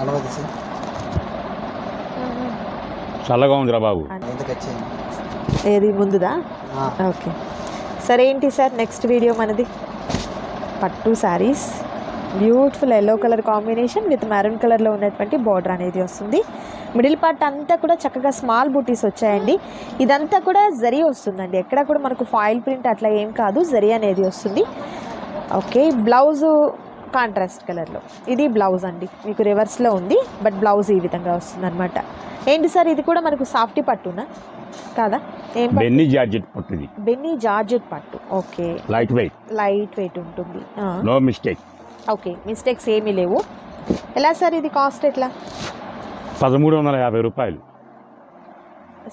నలభై సార్ చల్లగా ఉందిరా బాబు. ఏది ముందుదా? ఓకే. సరే ఏంటి సార్ నెక్స్ట్ వీడియో మనది? పట్టు saris beautiful yellow colour combination with maroon కలర్లో ఉన్నటువంటి బార్డర్ అనేది వస్తుంది. మిడిల్ పార్ట్ అంతా కూడా చక్కగా స్మాల్ బూటీస్ వచ్చాయండి. ఇదంతా కూడా జరీ వస్తుందండి. ఎక్కడ కూడా మనకు ఫాయిల్ ప్రింట్ అట్లా ఏం కాదు. జరీ అనేది వస్తుంది. ఓకే బ్లౌజు కాంట్రాస్ట్ కలర్లో ఇది బ్లౌజ్ అండి. మీకు రివర్స్లో ఉంది బట్ బ్లౌజ్ ఈ విధంగా వస్తుంది అనమాట ఏంటి సార్ ఇది కూడా మనకు సాఫ్టీ పట్టునా? కాదా? ఏం పట్టు? బెన్నీ జార్జెట్ పట్టుది. బెన్నీ జార్జెట్ పట్టు. Okay. Light weight light weight ఉంటుంది. నో మిస్టేక్ ఓకే మిస్టేక్స్ ఏమీ లేవు. ఎలా సార్ ఇది కాస్ట్ ఎట్లా? పదమూడు వందల యాభై రూపాయలు.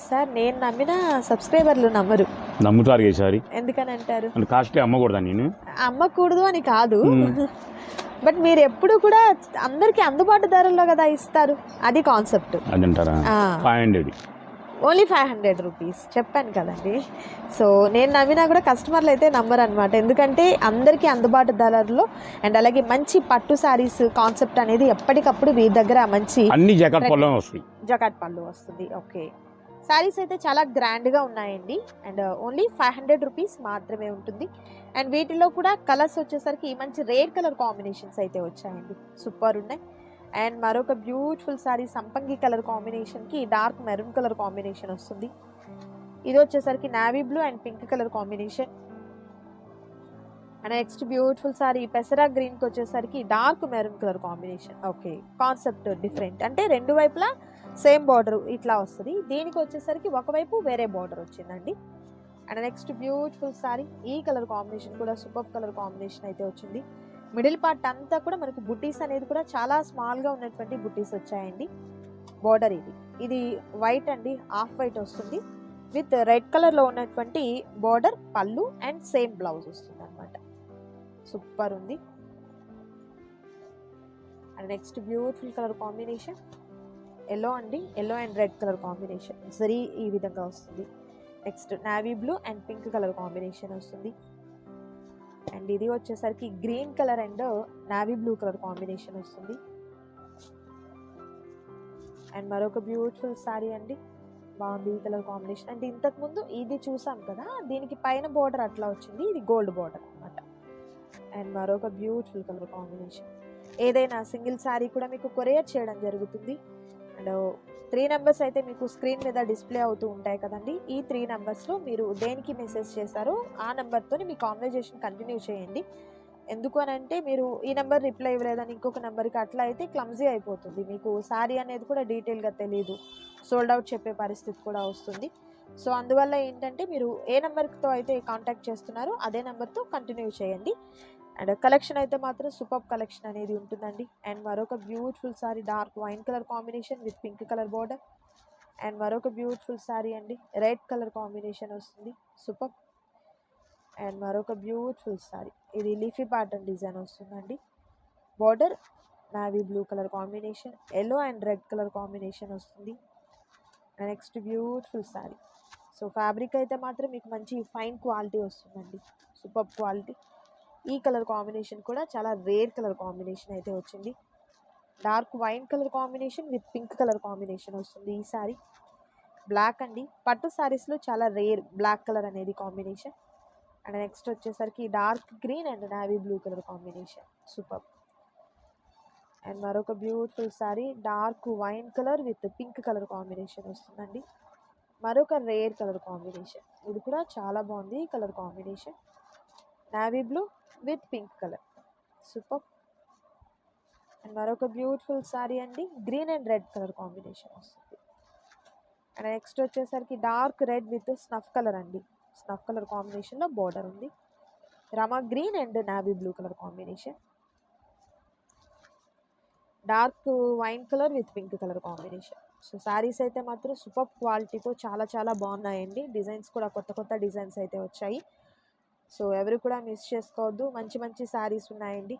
సార్ నేను నమ్మిన సబ్స్క్రైబర్లు నమ్మరు. నమ్ముతారు ఈసారి ఎందుకని అంటారు? అంటే కాస్ట్లీ అమ్మకూడదా నేను? అమ్మకూడదు అని కాదు. బట్ మీరు ఎప్పుడు కూడా అందరికీ అందుబాటు ధరల్లో కదా ఇస్తారు? అది కాన్సెప్ట్. అది అంటారా five hundred only five hundred rupees. చెప్పాను కదండి. సో నేను నమ్మినా కూడా కస్టమర్లు అయితే నమ్మరు అనమాట ఎందుకంటే అందరికీ అందుబాటు ధరల్లో అండ్ అలాగే మంచి పట్టు శారీస్ కాన్సెప్ట్ అనేది ఎప్పటికప్పుడు మీ దగ్గర మంచి అన్ని జగట్ పొలం వస్తాయి. జకాట్ పళ్ళు వస్తుంది. ఓకే. శారీస్ అయితే చాలా గ్రాండ్గా ఉన్నాయండి. And only five hundred rupees మాత్రమే ఉంటుంది. అండ్ వీటిలో కూడా కలర్స్ వచ్చేసరికి మంచి రెడ్ కలర్ కాంబినేషన్స్ అయితే వచ్చాయండి. సూపర్ ఉన్నాయి. అండ్ మరొక బ్యూటిఫుల్ శారీ సంపంగి కలర్ కాంబినేషన్కి డార్క్ మెరూన్ కలర్ కాంబినేషన్ వస్తుంది. ఇది వచ్చేసరికి navy blue and pink colour combination. And next beautiful sari పెసరా గ్రీన్కి వచ్చేసరికి dark maroon colour combination. Okay concept different. అంటే రెండు వైపులా సేమ్ బార్డర్ ఇట్లా వస్తుంది. దీనికి వచ్చేసరికి ఒకవైపు వేరే బార్డర్ వచ్చిందండి. అండ్ నెక్స్ట్ బ్యూటిఫుల్ సారీ ఈ కలర్ కాంబినేషన్ కూడా సూపర్ కలర్ కాంబినేషన్ అయితే వచ్చింది. మిడిల్ పార్ట్ అంతా కూడా మనకు బుటీస్ అనేది కూడా చాలా స్మాల్గా ఉన్నటువంటి బుటీస్ వచ్చాయండి. బార్డర్ ఇది. ఇది వైట్ అండి హాఫ్ వైట్ వస్తుంది. విత్ రెడ్ కలర్లో ఉన్నటువంటి బార్డర్ పళ్ళు అండ్ సేమ్ బ్లౌజ్ వస్తుంది అనమాట సూపర్ ఉంది. And next beautiful colour combination. Yellow అండి. Yellow and red colour combination zari ఈ విధంగా వస్తుంది. Next navy blue and pink colour combination వస్తుంది. అండ్ ఇది వచ్చేసరికి green colour and navy blue colour combination వస్తుంది. అండ్ మరొక బ్యూటిఫుల్ సారీ అండి. బాగుంది ఈ కలర్ కాంబినేషన్ అంటే ఇంతకుముందు ఇది చూసాం కదా దీనికి పైన బార్డర్ అట్లా వచ్చింది. ఇది గోల్డ్ బార్డర్ అనమాట అండ్ మరొక బ్యూటిఫుల్ కలర్ కాంబినేషన్ ఏదైనా సింగిల్ శారీ కూడా మీకు కొరియర్ చేయడం జరుగుతుంది. అండ్ త్రీ నెంబర్స్ అయితే మీకు స్క్రీన్ మీద డిస్ప్లే అవుతూ ఉంటాయి కదండి. ఈ త్రీ నెంబర్స్లో మీరు దేనికి మెసేజ్ చేశారో ఆ నెంబర్తో మీ కాన్వర్జేషన్ కంటిన్యూ చేయండి. ఎందుకు అని అంటే మీరు ఈ నెంబర్ రిప్లై ఇవ్వలేదని ఇంకొక నెంబర్కి అట్లా అయితే క్లమ్జీ అయిపోతుంది. మీకు శారీ అనేది కూడా డీటెయిల్గా తెలియదు సోల్డ్ అవుట్ చెప్పే పరిస్థితి కూడా వస్తుంది. సో అందువల్ల ఏంటంటే మీరు ఏ నెంబర్తో అయితే కాంటాక్ట్ చేస్తున్నారో అదే నెంబర్తో కంటిన్యూ చేయండి. అండ్ కలెక్షన్ అయితే మాత్రం సూపర్ కలెక్షన్ అనేది ఉంటుందండి. అండ్ మరొక beautiful sari dark wine colour combination with pink colour border. And మరొక బ్యూటిఫుల్ సారీ అండి రెడ్ కలర్ కాంబినేషన్ వస్తుంది. సూపర్. అండ్ మరొక బ్యూటిఫుల్ సారీ ఇది లీఫీ ప్యాటర్న్ డిజైన్ వస్తుందండి. Border navy blue colour combination yellow and red colour combination వస్తుంది. Next beautiful sari so fabric అయితే మాత్రం మీకు మంచి ఫైన్ క్వాలిటీ వస్తుందండి. Super quality. ఈ కలర్ కాంబినేషన్ కూడా చాలా రేర్ కలర్ కాంబినేషన్ అయితే వచ్చింది. Dark wine colour combination with pink colour combination వస్తుంది ఈ సారీ. బ్లాక్ అండి. పట్టు సారీస్లో చాలా రేర్ బ్లాక్ కలర్ అనేది కాంబినేషన్. అండ్ నెక్స్ట్ వచ్చేసరికి dark green and navy blue colour combination. Super. And మరొక beautiful sari dark wine colour with pink colour combination వస్తుందండి. మరొక రేర్ కలర్ కాంబినేషన్. ఇది కూడా చాలా బాగుంది ఈ colour combination. Navy blue with pink colour super and మరొక బ్యూటిఫుల్ సారీ అండి. Green and red colour combination వస్తుంది. అండ్ నెక్స్ట్ వచ్చేసరికి dark red with snuff colour అండి. స్నఫ్ కలర్ కాంబినేషన్లో బార్డర్ ఉంది. Rama green and navy blue colour combination dark wine colour with pink colour combination so saris అయితే మాత్రం super క్వాలిటీతో చాలా చాలా బాగున్నాయండి. డిజైన్స్ కూడా కొత్త కొత్త డిజైన్స్ అయితే వచ్చాయి. సో ఎవరు కూడా మిస్ చేసుకోవద్దు. మంచి మంచి శారీస్ ఉన్నాయండి.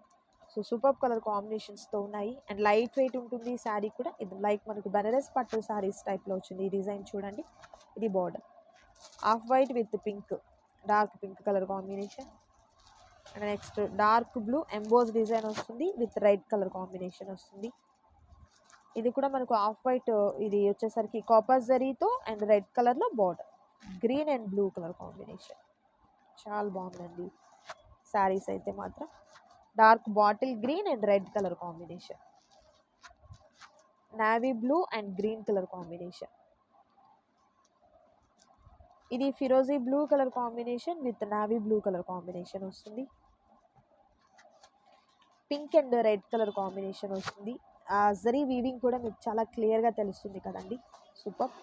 సో సూపర్ కలర్ కాంబినేషన్స్తో ఉన్నాయి. అండ్ లైట్ వెయిట్ ఉంటుంది శారీ కూడా. ఇది లైక్ మనకు బెనరస్ పట్టు శారీస్ టైప్లో వచ్చింది ఈ డిజైన్ చూడండి. ఇది border. Off white with pink dark pink colour combination. And next dark blue emboss design వస్తుంది విత్ రెడ్ కలర్ కాంబినేషన్ వస్తుంది. ఇది కూడా మనకు ఆఫ్ వైట్ ఇది వచ్చేసరికి కాపర్ జరీతో అండ్ రెడ్ కలర్లో border. Green and blue colour combination. చాలా బాగుందండి. శారీస్ అయితే మాత్రం. Dark bottle green and red colour combination. Navy blue and green colour combination. ఇది ఫిరోజీ blue colour combination with navy blue colour combination వస్తుంది. Pink and red colour combination వస్తుంది. ఆ zari weaving కూడా మీకు చాలా క్లియర్గా తెలుస్తుంది కదండి. సూపర్.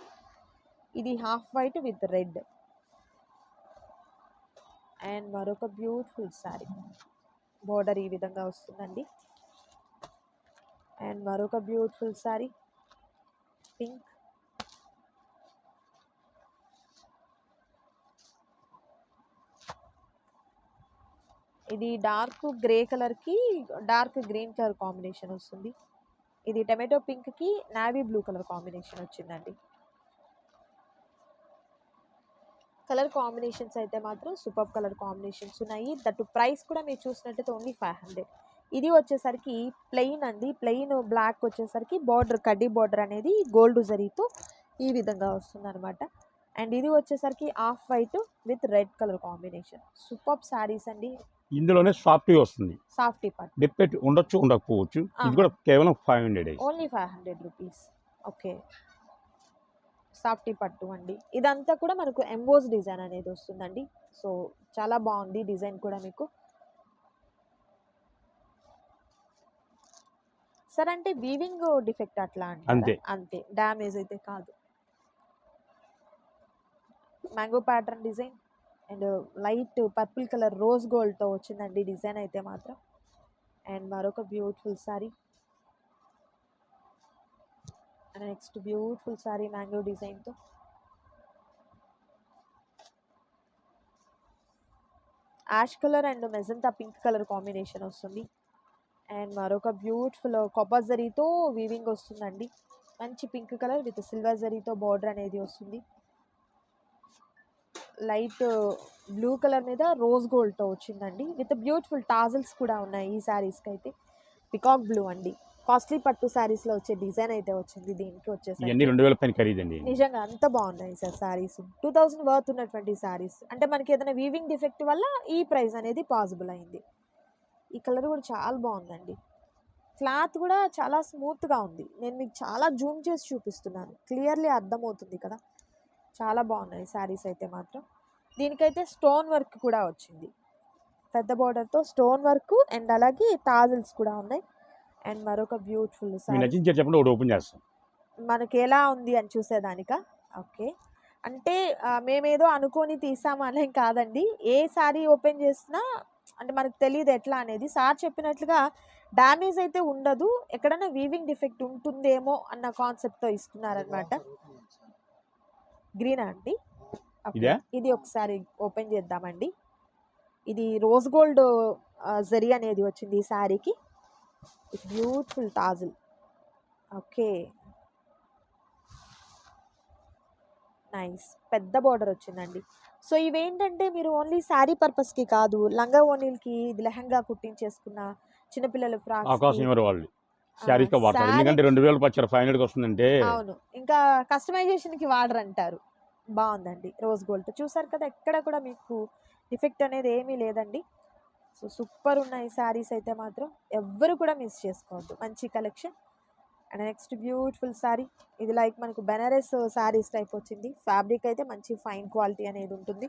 ఇది half white with red. And మరొక బ్యూటిఫుల్ శారీ. బోర్డర్ ఈ విధంగా వస్తుందండి. అండ్ మరొక బ్యూటిఫుల్ శారీ. పింక్. ఇది డార్క్ గ్రే కలర్కి డార్క్ గ్రీన్ కలర్ కాంబినేషన్ వస్తుంది. ఇది టమాటో పింక్కి నావీ బ్లూ కలర్ కాంబినేషన్ వచ్చిందండి. కలర్ కాంబినేషన్స్ అయితే మాత్రం సూపర్ కలర్ కాంబినేషన్స్ ఉన్నాయి. దట్టు ప్రైస్ కూడా మీరు చూసినట్టయితే ఓన్లీ ఫైవ్ హండ్రెడ్. ఇది వచ్చేసరికి ప్లెయిన్ అండి. ప్లెయిన్ బ్లాక్ వచ్చేసరికి బార్డర్ కడ్డీ బార్డర్ అనేది గోల్డ్ జరీతో ఈ విధంగా వస్తుంది అనమాట అండ్ ఇది వచ్చేసరికి off white with red colour combination. Super saris అండి. ఇందులోనే సాఫ్ట్గా వస్తుంది. సాఫ్టీ పట్ డిపెట్ ఉండొచ్చు ఉండకపోవచ్చు. ఇది. కూడా కేవలం five hundred. Only five hundred rupees. Okay. Softy పట్టు అండి. ఇదంతా కూడా మనకు ఎంబోస్ డిజైన్ అనేది వస్తుందండి. సో చాలా బాగుంది డిజైన్ కూడా మీకు. సార్ అంటే వీవింగ్ డిఫెక్ట్ అట్లా అంటే అంతే. అంతే. డ్యామేజ్ అయితే కాదు. Mango pattern design and light purple colour rose గోల్డ్తో వచ్చిందండి డిజైన్ అయితే మాత్రం. అండ్ మరొక beautiful sari. Next beautiful sari mango డిజైన్తో ash colour and magenta pink colour combination వస్తుంది. అండ్ మరొక బ్యూటిఫుల్ కొబ్బర్ జరీతో వీవింగ్ వస్తుందండి. మంచి పింక్ కలర్ విత్ సిల్వర్ జరీతో బార్డర్ అనేది వస్తుంది. లైట్ బ్లూ కలర్ మీద రోజ్ గోల్డ్తో వచ్చిందండి. విత్ బ్యూటిఫుల్ టాజల్స్ కూడా ఉన్నాయి ఈ శారీస్కి అయితే. పికాక్ బ్లూ అండి. కాస్ట్లీ పట్టు శారీస్లో వచ్చే డిజైన్ అయితే వచ్చింది దీనికి వచ్చేసి ఇవన్నీ రెండు వేల పైన ఖరీదండి నిజంగా అంత బాగున్నాయి sir saris. Two thousand worth ఉన్నటువంటి శారీస్. అంటే మనకి ఏదైనా వీవింగ్ డిఫెక్ట్ వల్ల ఈ ప్రైస్ అనేది పాసిబుల్ అయింది. ఈ కలర్ కూడా చాలా బాగుందండి. క్లాత్ కూడా చాలా స్మూత్గా ఉంది. నేను మీకు చాలా జూమ్ చేసి చూపిస్తున్నాను. క్లియర్లీ అర్థమవుతుంది కదా. చాలా బాగున్నాయి శారీస్ అయితే మాత్రం. దీనికైతే స్టోన్ వర్క్ కూడా వచ్చింది. పెద్ద బార్డర్తో స్టోన్ వర్క్ అండ్ అలాగే టాజల్స్ కూడా ఉన్నాయి. అండ్ మరొక బ్యూటిఫుల్ మీరు శారీ నచ్చింది చెప్పండి ఒకటి ఓపెన్ చేస్తాం. మనకి ఎలా ఉంది అని చూసేదానిక? ఓకే. అంటే మేమేదో అనుకొని తీసాము అనేం కాదండి. ఏ శారీ ఓపెన్ చేసినా అంటే మనకు తెలియదు ఎట్లా అనేది. సార్ చెప్పినట్లుగా డ్యామేజ్ అయితే ఉండదు. ఎక్కడైనా వీవింగ్ డిఫెక్ట్ ఉంటుందేమో అన్న కాన్సెప్ట్తో ఇస్తున్నారనమాట గ్రీనా అండి? ఇది? ఒకసారి ఓపెన్ చేద్దామండి. ఇది రోజ్ గోల్డ్ జరీ అనేది వచ్చింది ఈ శారీకి బ్యూటిఫుల్ టాజిల్ ఓకే. నైస్. పెద్ద బార్డర్ వచ్చిందండి. సో ఇవేంటంటే మీరు ఓన్లీ శారీ పర్పస్కి కాదు లంగా ఓనీలకి ఇది లెహంగా కుట్టించేసుకున్న చిన్నపిల్లల అవకాశం ఫ్రాక్స్ ఇవ్వరు వాళ్ళు వాడతారు. ఎందుకంటే రెండు వేలు పచ్చారు ఫైవ్ హండ్రెడ్కి వస్తుందంటే. అవును. ఇంకా కస్టమైజేషన్కి వాడరు అంటారు బాగుందండి. రోజ్ గోల్డ్ చూసారు కదా ఎక్కడ కూడా మీకు డిఫెక్ట్ అనేది ఏమీ లేదండి. సో సూపర్ ఉన్నాయి శారీస్ అయితే మాత్రం. ఎవ్వరు కూడా మిస్ చేసుకోవద్దు. మంచి collection. And next beautiful sari ఇది లైక్ మనకు బెనారస్ శారీస్ టైప్ వచ్చింది. ఫ్యాబ్రిక్ అయితే మంచి ఫైన్ క్వాలిటీ అనేది ఉంటుంది.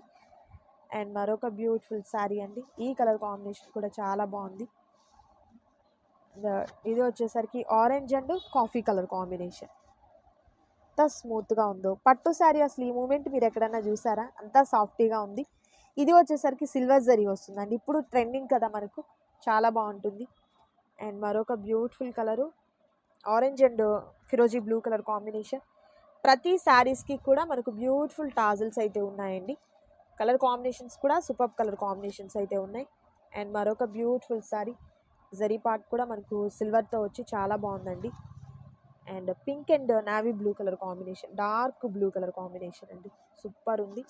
అండ్ మరొక బ్యూటిఫుల్ శారీ అండి. ఈ కలర్ కాంబినేషన్ కూడా చాలా బాగుంది. ఇది వచ్చేసరికి orange and coffee colour combination. ఎంత స్మూత్గా ఉందో. పట్టు శారీ అసలు ఈ మూమెంట్ మీరు ఎక్కడన్నా చూసారా? అంతా సాఫ్టీగా ఉంది. ఇది వచ్చేసరికి సిల్వర్ జరీ వస్తుందండి. ఇప్పుడు ట్రెండింగ్ కదా మనకు. చాలా బాగుంటుంది. అండ్ మరొక బ్యూటిఫుల్ కలరు. ఆరెంజ్ అండ్ ఫిరోజీ బ్లూ కలర్ కాంబినేషన్. ప్రతి శారీస్కి కూడా మనకు బ్యూటిఫుల్ టాజిల్స్ అయితే ఉన్నాయండి. కలర్ కాంబినేషన్స్ కూడా సూపర్ కలర్ కాంబినేషన్స్ అయితే ఉన్నాయి. అండ్ మరొక బ్యూటిఫుల్ శారీ. జరీ పార్ట్ కూడా మనకు సిల్వర్తో వచ్చి చాలా బాగుందండి. And pink and navy blue colour combination. Dark blue colour combination అండి. సూపర్ ఉంది.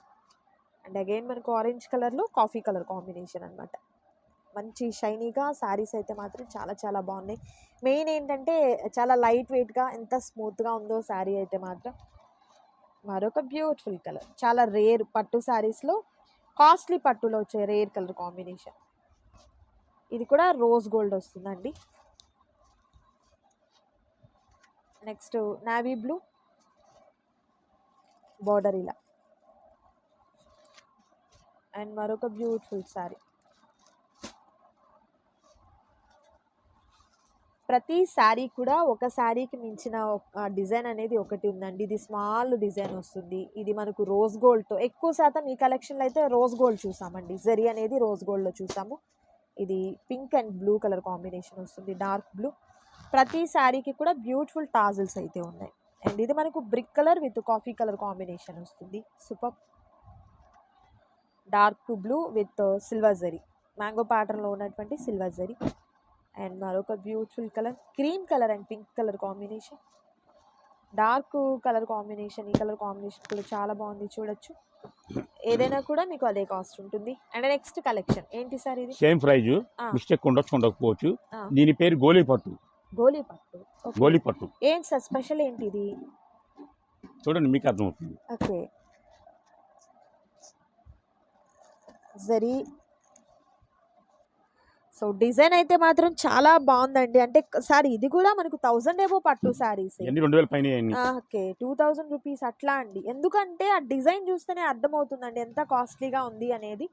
అండ్ అగైన్ మనకు ఆరెంజ్ కలర్లో కాఫీ కలర్ కాంబినేషన్ అనమాట మంచి షైనీగా శారీస్ అయితే మాత్రం చాలా చాలా బాగున్నాయి. మెయిన్ ఏంటంటే చాలా లైట్ వెయిట్గా ఎంత స్మూత్గా ఉందో శారీ అయితే మాత్రం మరొక బ్యూటిఫుల్ కలర్. చాలా రేర్ పట్టు శారీస్లో కాస్ట్లీ పట్టులో వచ్చే రేర్ కలర్ కాంబినేషన్. ఇది కూడా రోజ్ గోల్డ్ వస్తుందండి. నెక్స్ట్ నావీ బ్లూ బార్డర్ ఇలా. అండ్ మరొక బ్యూటిఫుల్ శారీ. ప్రతి శారీ కూడా ఒక శారీకి మించిన డిజైన్ అనేది ఒకటి ఉందండి. ఇది స్మాల్ డిజైన్ వస్తుంది. ఇది మనకు రోజ్ గోల్డ్తో ఎక్కువ శాతం ఈ కలెక్షన్లో అయితే రోజ్ గోల్డ్ చూసామండి. జరీ అనేది రోజ్ గోల్డ్లో చూసాము. ఇది pink and blue colour combination వస్తుంది డార్క్ బ్లూ. ప్రతి శారీకి కూడా బ్యూటిఫుల్ టాజిల్స్ అయితే ఉన్నాయి. అండ్ ఇది మనకు brick colour with coffee colour combination వస్తుంది. Super. Dark blue with silver zari. Mango ప్యాటర్న్లో ఉన్నటువంటి సిల్వర్ జరీ. అండ్ మరొక beautiful colour cream colour and pink colour combination. Dark colour combination ఈ కలర్ కాంబినేషన్ కూడా చాలా బాగుంది చూడొచ్చు. ఏదైనా కూడా మీకు అదే కాస్ట్ ఉంటుంది. And next collection. ఏంటి సార్ ఇది? Same price. మిస్టేక్ ఉండొచ్చు ఉండకపోవచ్చు. దీని పేరు గోలీ పట్టు. గోలీ పట్టు. Okay. గోలీ పట్టు. ఏంటి సార్ స్పెషల్ ఏంటి ఇది? చూడండి మీకు అర్థమవుతుంది ఓకే. జరీ సో డిజైన్ అయితే మాత్రం చాలా బాగుందండి. అంటే సారీ ఇది కూడా మనకు థౌజండ్ ఏవో పట్టు అన్ని ఓకే టూ థౌజండ్ రూపీస్ అట్లా అండి. ఎందుకంటే ఆ డిజైన్ చూస్తేనే అర్థమవుతుందండి ఎంత కాస్ట్లీగా ఉంది అనేది.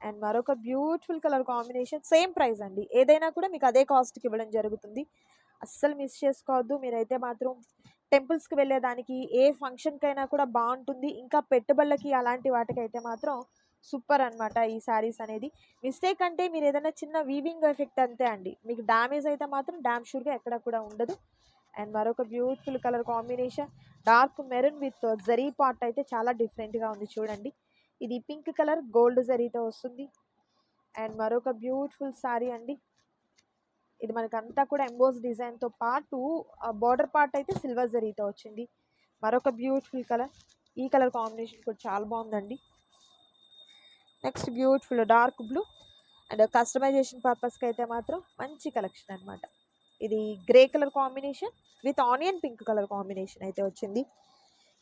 అండ్ మరొక beautiful colour combination same price అండి. ఏదైనా కూడా మీకు అదే కాస్ట్కి ఇవ్వడం జరుగుతుంది. అస్సలు మిస్ చేసుకోవద్దు. మీరైతే మాత్రం టెంపుల్స్కి వెళ్ళేదానికి ఏ ఫంక్షన్కైనా కూడా బాగుంటుంది. ఇంకా పెట్టుబడులకి అలాంటి వాటికైతే మాత్రం సూపర్ అన్నమాట ఈ శారీస్ అనేది. మిస్టేక్ అంటే మీరు ఏదైనా చిన్న వీవింగ్ ఎఫెక్ట్ అంతే అండి. మీకు డ్యామేజ్ అయితే మాత్రం డ్యామ్ షూర్గా ఎక్కడ కూడా ఉండదు. అండ్ మరొక beautiful colour combination dark maroon with zari part అయితే చాలా డిఫరెంట్గా ఉంది చూడండి. ఇది పింక్ కలర్ గోల్డ్ జరీతో వస్తుంది. అండ్ మరొక బ్యూటిఫుల్ శారీ అండి. ఇది మనకంతా కూడా ఎంబోస్ డిజైన్తో పాటు బార్డర్ పార్ట్ అయితే సిల్వర్ జరీతో వచ్చింది. మరొక బ్యూటిఫుల్ కలర్ ఈ కలర్ కాంబినేషన్ కూడా చాలా బాగుందండి. Next beautiful dark blue and customization పర్పస్కి అయితే మాత్రం మంచి కలెక్షన్ అనమాట ఇది grey colour combination with onion pink colour combination అయితే వచ్చింది.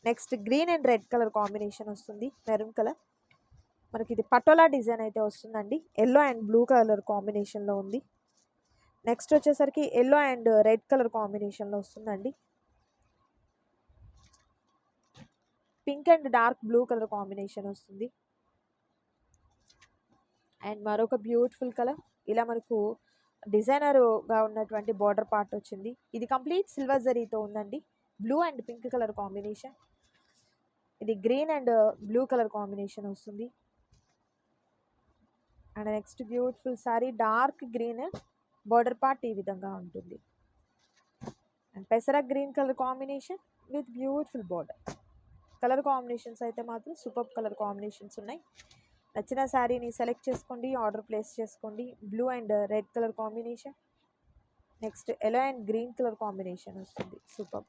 Next green and red colour combination వస్తుంది మెరూన్ కలర్. మనకి ఇది పటోలా డిజైన్ అయితే వస్తుందండి. ఎల్లో అండ్ బ్లూ కలర్ కాంబినేషన్లో ఉంది. నెక్స్ట్ వచ్చేసరికి ఎల్లో అండ్ రెడ్ కలర్ కాంబినేషన్లో వస్తుందండి. Pink and dark blue colour combination వస్తుంది. అండ్ మరొక బ్యూటిఫుల్ కలర్. ఇలా మనకు డిజైనర్గా ఉన్నటువంటి బార్డర్ పార్ట్ వచ్చింది. ఇది కంప్లీట్ సిల్వర్ జరీతో ఉందండి. Blue and pink colour combination. ఇది green and blue colour combination వస్తుంది. And next beautiful sari dark green border part ఈ విధంగా ఉంటుంది. అండ్ పెసర green colour combination with beautiful border. Colour combinations అయితే మాత్రం సూపర్ కలర్ కాంబినేషన్స్ ఉన్నాయి. నచ్చిన శారీని సెలెక్ట్ చేసుకోండి ఆర్డర్ ప్లేస్ చేసుకోండి. Blue and red colour combination next yellow and green colour combination వస్తుంది. సూపర్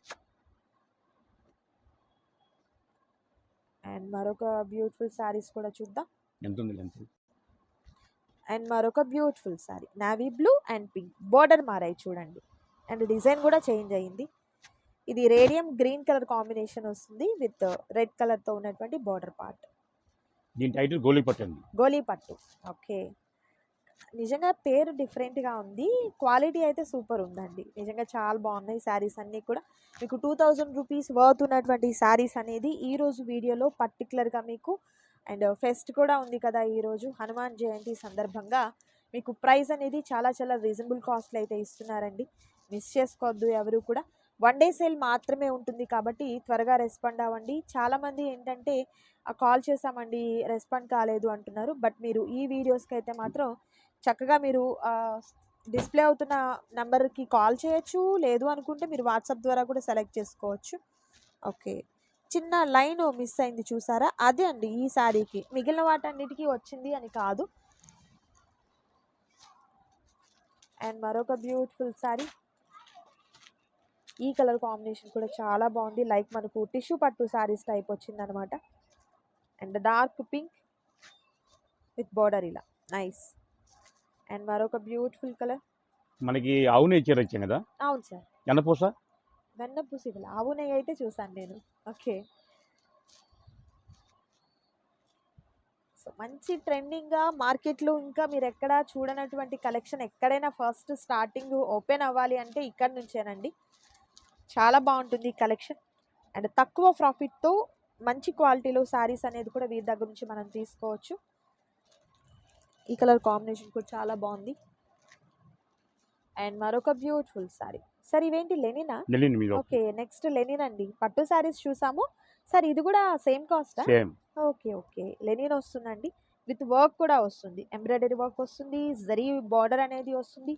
అండ్ మరొక బ్యూటిఫుల్ శారీస్ కూడా చూద్దాం. అండ్ మరొక beautiful sari navy blue and pink border మారాయి చూడండి. అండ్ డిజైన్ కూడా చేంజ్ అయ్యింది ఇది రేడియం గ్రీన్ కలర్ కాంబినేషన్ వస్తుంది విత్ రెడ్ కలర్తో ఉన్నటువంటి బార్డర్ పార్ట్ దీని టైటిల్ గోలీపట్టు అండి గోలీపట్టు. ఓకే. నిజంగా పేరు డిఫరెంట్గా ఉంది. క్వాలిటీ అయితే సూపర్ ఉందండి. నిజంగా చాలా బాగున్నాయి శారీస్ అన్నీ కూడా. మీకు టూ థౌజండ్ రూపీస్ వర్త్ ఉన్నటువంటి శారీస్ అనేది ఈరోజు వీడియోలో పర్టికులర్గా మీకు అండ్ ఫెస్ట్ కూడా ఉంది కదా ఈరోజు హనుమాన్ జయంతి సందర్భంగా మీకు ప్రైస్ అనేది చాలా చాలా రీజనబుల్ కాస్ట్లో అయితే ఇస్తున్నారండి. మిస్ చేసుకోవద్దు ఎవరు కూడా. వన్ డే సేల్ మాత్రమే ఉంటుంది కాబట్టి త్వరగా రెస్పాండ్ అవ్వండి. చాలామంది ఏంటంటే కాల్ చేసామండి రెస్పాండ్ కాలేదు అంటున్నారు. బట్ మీరు ఈ వీడియోస్కి అయితే మాత్రం చక్కగా మీరు డిస్ప్లే అవుతున్న నెంబర్కి కాల్ చేయొచ్చు. లేదు అనుకుంటే మీరు వాట్సాప్ ద్వారా కూడా సెలెక్ట్ చేసుకోవచ్చు. ఓకే. చిన్న లైన్ మిస్ అయింది చూసారా? అదే అండి ఈ శారీకి. మిగిలిన వాటన్నిటికీ వచ్చింది అని కాదు. అండ్ మరొక బ్యూటిఫుల్ శారీ. ఈ కలర్ కాంబినేషన్ కూడా చాలా బాగుంది. లైక్ మనకు టిష్యూ పట్టు శారీస్ టైప్ వచ్చిందనమాట. And dark pink with border ఇలా. నైస్. అండ్ మరొక బ్యూటిఫుల్ కలర్. మనకి ఆవు నేచర్ వచ్చాం కదా? అవును సార్. ఎన్నపూస వెన్న పూసిబుల్ ఆవు నెయ్యి అయితే చూసాను నేను. ఓకే. సో మంచి ట్రెండింగ్గా మార్కెట్లో ఇంకా మీరు ఎక్కడ చూడనటువంటి కలెక్షన్ ఎక్కడైనా ఫస్ట్ స్టార్టింగ్ ఓపెన్ అవ్వాలి అంటే ఇక్కడ నుంచేనండి. చాలా బాగుంటుంది ఈ కలెక్షన్. అండ్ తక్కువ ప్రాఫిట్తో మంచి క్వాలిటీలో శారీస్ అనేది కూడా వీరి దగ్గర నుంచి మనం తీసుకోవచ్చు. ఈ కలర్ కాంబినేషన్ కూడా చాలా బాగుంది. అండ్ మరొక బ్యూటిఫుల్ శారీ. సార్ ఇవేంటి లెనినా? ఓకే నెక్స్ట్ లెనిన్ అండి. పట్టు శారీస్ చూసాము. సార్ ఇది కూడా సేమ్ కాస్టా ఓకే ఓకే. లెనిన్ వస్తుందండి. విత్ వర్క్ కూడా వస్తుంది. ఎంబ్రాయిడరీ వర్క్ వస్తుంది జరీ బార్డర్ అనేది వస్తుంది.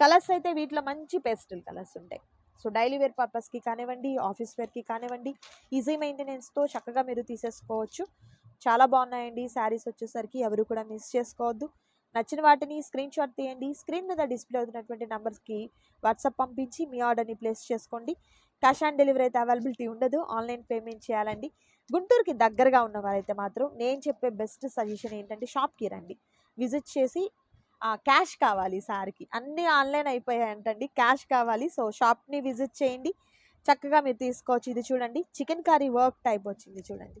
కలర్స్ అయితే వీటిలో మంచి పేస్టల్ కలర్స్ ఉంటాయి. సో డైలీ వేర్ పర్పస్కి కానివ్వండి ఆఫీస్ వేర్కి కానివ్వండి ఈజీ మెయింటెనెన్స్తో చక్కగా మీరు తీసేసుకోవచ్చు. చాలా బాగున్నాయండి శారీస్ వచ్చేసరికి ఎవరు కూడా మిస్ చేసుకోవద్దు. నచ్చిన వాటిని స్క్రీన్ షాట్ తీయండి. స్క్రీన్ మీద డిస్ప్లే అవుతున్నటువంటి నెంబర్స్కి వాట్సాప్ పంపించి మీ ఆర్డర్ని ప్లేస్ చేసుకోండి. క్యాష్ ఆన్ డెలివరీ అయితే అవైలబిలిటీ ఉండదు. ఆన్లైన్ పేమెంట్ చేయాలండి. గుంటూరుకి దగ్గరగా ఉన్న వారైతే మాత్రం నేను చెప్పే బెస్ట్ సజెషన్ ఏంటంటే షాప్కి రండి. విజిట్ చేసి క్యాష్ కావాలి సార్కి. అన్నీ ఆన్లైన్ అయిపోయాయంటండి. క్యాష్ కావాలి. సో షాప్ని విజిట్ చేయండి. చక్కగా మీరు తీసుకోవచ్చు. ఇది చూడండి. చికెన్ కర్రీ వర్క్ టైప్ వచ్చింది చూడండి.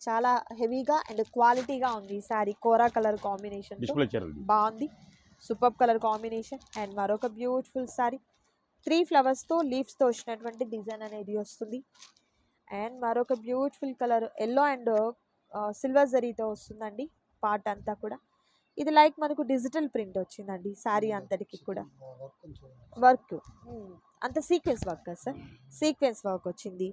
చాలా హెవీగా అండ్ క్వాలిటీగా ఉంది ఈ సారీ. కోరా కలర్ కాంబినేషన్ బాగుంది. సూపర్ కలర్ కాంబినేషన్ అండ్ మరొక బ్యూటిఫుల్ సారీ. త్రీ ఫ్లవర్స్తో లీవ్స్తో వచ్చినటువంటి డిజైన్ అనేది వస్తుంది. అండ్ మరొక beautiful colour yellow and silver జరీతో వస్తుందండి. పార్ట్ అంతా కూడా. ఇది లైక్ మనకు డిజిటల్ ప్రింట్ వచ్చిందండి శారీ అంతటికి కూడా. వర్క్ అంత sequence work sir? Sequence work వచ్చింది.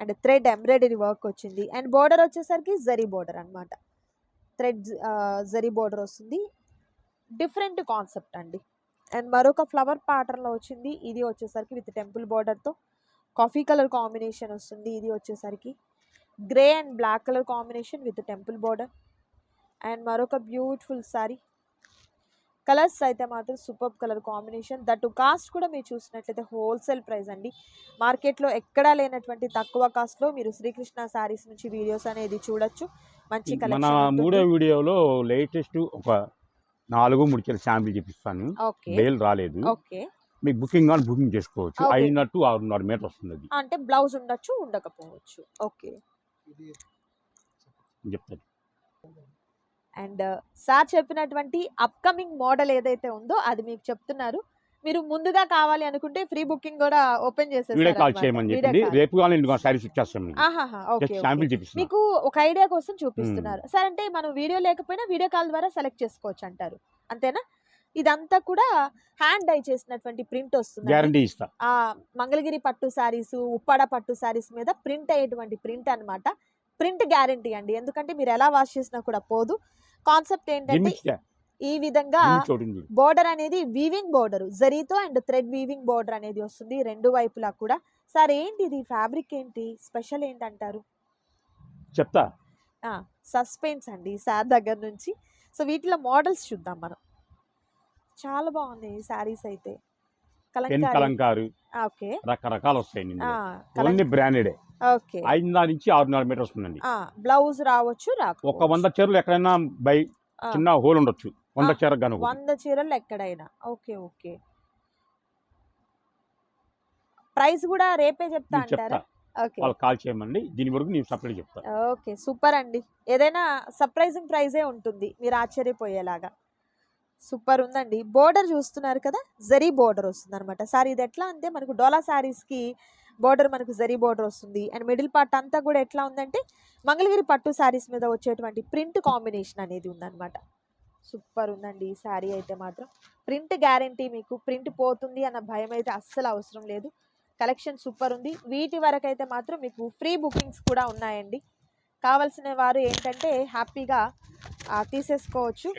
అండ్ థ్రెడ్ ఎంబ్రాయిడరీ వర్క్ వచ్చింది. అండ్ బార్డర్ వచ్చేసరికి జరీ బార్డర్ అనమాట థ్రెడ్ జరీ బార్డర్ వస్తుంది. డిఫరెంట్ కాన్సెప్ట్ అండి. అండ్ మరొక ఫ్లవర్ ప్యాటర్న్లో వచ్చింది. ఇది వచ్చేసరికి విత్ టెంపుల్ బార్డర్తో కాఫీ కలర్ కాంబినేషన్ వస్తుంది. ఇది వచ్చేసరికి grey and black colour combination with temple border. And మరొక బ్యూటిఫుల్ సారీ. కలర్స్ అయితే మాత్రం super colour combination. That cost కూడా మీరు చూసినట్లయితే హోల్సేల్ ప్రైస్ అండి. మార్కెట్లో ఎక్కడా లేనటువంటి తక్కువ కాస్ట్లో మీరు శ్రీకృష్ణ శారీస్ నుంచి వీడియోస్ అనేది చూడొచ్చు. మంచి మన మూడో వీడియోలో లేటెస్ట్ ఒక నాలుగు మూడు చీరలు శాంపిల్ చూపిస్తాను. బెయిల్ రాలేదు. ఓకే. మీకు బుకింగ్ కానీ బుకింగ్ చేసుకోవచ్చు. అయినట్టు ఆరున్నర మీటర్ వస్తుంది అంటే బ్లౌజ్ ఉండొచ్చు ఉండకపోవచ్చు. ఓకే. చెప్తాను. అండ్ సార్ చెప్పినటువంటి అప్కమింగ్ మోడల్ ఏదైతే ఉందో అది మీకు చెప్తున్నారు. మీరు ముందుగా కావాలి అనుకుంటే ఫ్రీ బుకింగ్ కూడా ఓపెన్ వీడియో కాల్ చేయమని చెప్పింది. రేపు మీకు ఒక ఐడియా కోసం చూపిస్తున్నారు. సార్ అంటే మనం వీడియో లేకపోయినా వీడియో కాల్ ద్వారా సెలెక్ట్ చేసుకోవచ్చు అంటారు. అంతేనా? ఇదంతా కూడా హ్యాండ్ డై చేసినటువంటి ప్రింట్ వస్తుంది. గ్యారంటీ ఇస్తా. ఆ మంగళగిరి పట్టు శారీస్ ఉప్పాడ పట్టు శారీస్ మీద ప్రింట్ అయ్యేటువంటి ప్రింట్ అన్నమాట. ప్రింట్ గ్యారంటీ అండి. ఎందుకంటే మీరు ఎలా వాష్ చేసినా కూడా పోదు. కాన్సెప్ట్ ఏంటంటే ఈ విధంగా బోర్డర్ అనేది వీవింగ్ బోర్డర్ జరీతో అండ్ థ్రెడ్ వీవింగ్ బోర్డర్ అనేది వస్తుంది రెండు వైపులా కూడా. సార్ ఏంటి ఇది? ఫ్యాబ్రిక్ ఏంటి? స్పెషల్ ఏంటంటారు? చెప్తా. సస్పెన్స్ అండి సార్ దగ్గర నుంచి. సో వీటిలో మోడల్స్ చూద్దాం మనం. చాలా బాగున్నాయి శారీస్ అయితే. కలంకారీ. కలంకారు. ఓకే. రకరకాలు వస్తాయి ఓన్లీ బ్రాండెడే ఐదున్నర నుంచి ఆరున్నర మీటర్ వస్తుందండి. బ్లౌజ్ రావచ్చు ఒక వంద చీరలు ఎక్కడైనా బై. చిన్న హోల్ ఉండొచ్చు. వంద చీర గాను వంద చీరలు ఎక్కడైనా. Okay okay. ప్రైస్ కూడా రేపే చెప్తా అంటారా? వాళ్ళు కాల్ చేయమండి. దీని వరకు నేను సపరేట్ చెప్తా. ఓకే సూపర్ అండి. ఏదైనా సర్ప్రైజింగ్ ప్రైజే ఉంటుంది మీరు ఆశ్చర్యపోయేలాగా. సూపర్ ఉందండి. బోర్డర్ చూస్తున్నారు కదా? జరీ బోర్డర్ వస్తుంది అనమాట సార్ ఇది ఎట్లా అంటే మనకు డోలా శారీస్కి బోర్డర్ మనకు జరీ బోర్డర్ వస్తుంది. అండ్ మిడిల్ పార్ట్ అంతా కూడా ఎట్లా ఉందంటే మంగళగిరి పట్టు శారీస్ మీద వచ్చేటువంటి ప్రింట్ కాంబినేషన్ అనేది ఉందన్నమాట. సూపర్ ఉందండి ఈ శారీ అయితే మాత్రం. ప్రింట్ గ్యారంటీ మీకు ప్రింట్ పోతుంది అన్న భయం అయితే అస్సలు అవసరం లేదు. కలెక్షన్ సూపర్ ఉంది. వీటి వరకు అయితే మాత్రం మీకు ఫ్రీ బుకింగ్స్ కూడా ఉన్నాయండి. కావాల్సిన వారు ఏంటంటే హ్యాపీగా తీసేసుకోవచ్చు.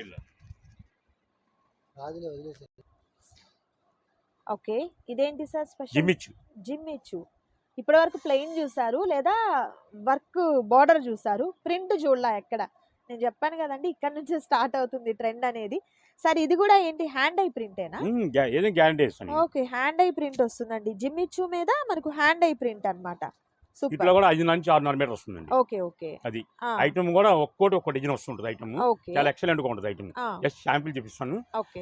ఓకే. ఇదేంటి సార్ స్పెషల్? జిమ్మిచ్చు. జిమ్ ఇచ్చు ఇప్పటి వరకు ప్లెయిన్ చూసారు లేదా వర్క్ బార్డర్ చూసారు ప్రింట్ చూడలా ఎక్కడ? నేను చెప్పాను కదండి ఇక్కడ నుంచే స్టార్ట్ అవుతుంది ట్రెండ్ అనేది. సార్ ఇది కూడా ఏంటి హ్యాండ్ ఐ ప్రింటేనా? ఏదో గ్యారంటీ ఇస్తాను ఓకే హ్యాండ్ ఐ ప్రింట్ వస్తుందండి. జిమ్ ఇచ్చు మీద మనకు హ్యాండ్ ఐ ప్రింట్ అన్నమాట. సూపర్ ఇట్లా కూడా ఐదు నుంచి ఆరున్నర మీటర్ వస్తుందండి. Okay okay. అది. ఐటమ్ కూడా ఒక్కోటి ఒక్క డిజైన్ వస్తుంటుంది ఐటమ్. చాలా ఎక్సలెంట్గా ఉంటుంది ఐటమ్. జస్ట్ శాంపిల్ చూపిస్తాను.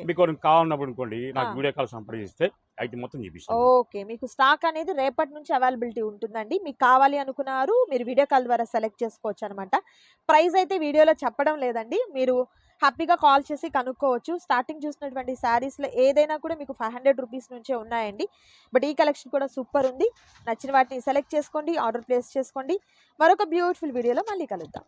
మీకు కావాలన్నప్పుడు అనుకోండి నాకు. వీడియో కాల్ సంప్రదిస్తే ఐటమ్ మొత్తం చూపిస్తాను. ఓకే. మీకు స్టాక్ అనేది రేపటి నుంచి అవైలబిలిటీ ఉంటుందండి. మీకు కావాలి అనుకున్నారు మీరు వీడియో కాల్ ద్వారా సెలెక్ట్ చేసుకోవచ్చు అనమాట ప్రైస్ అయితే వీడియోలో చెప్పడం లేదండి. మీరు హ్యాపీగా కాల్ చేసి కనుక్కోవచ్చు. స్టార్టింగ్ చూసినటువంటి శారీస్లో ఏదైనా కూడా మీకు ఫైవ్ హండ్రెడ్ రూపీస్ నుంచే ఉన్నాయండి. బట్ ఈ కలెక్షన్ కూడా సూపర్ ఉంది. నచ్చిన వాటిని సెలెక్ట్ చేసుకోండి ఆర్డర్ ప్లేస్ చేసుకోండి. మరొక బ్యూటిఫుల్ వీడియోలో మళ్ళీ కలుద్దాం.